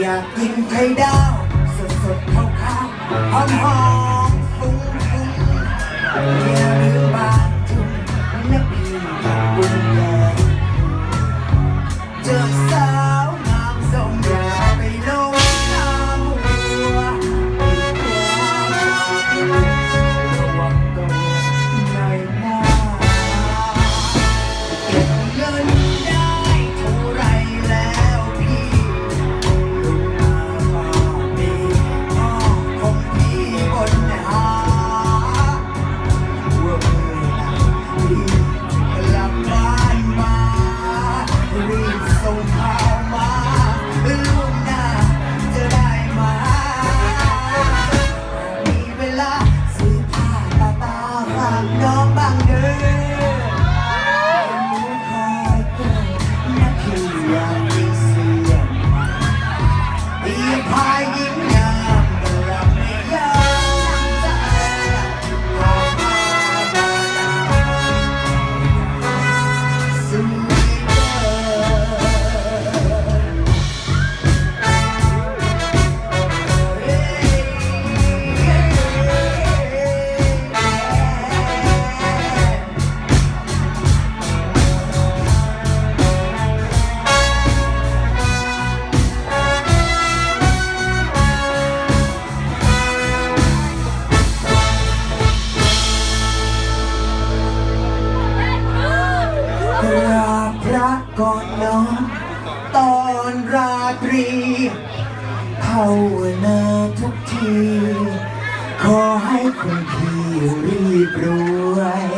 อยากกินไข่ดาว สดสดข้าวข้าวหอมหอมฟุ้งฟุ้ง อนราตรีภาวนาทุกที ขอให้คนที่รีบรวย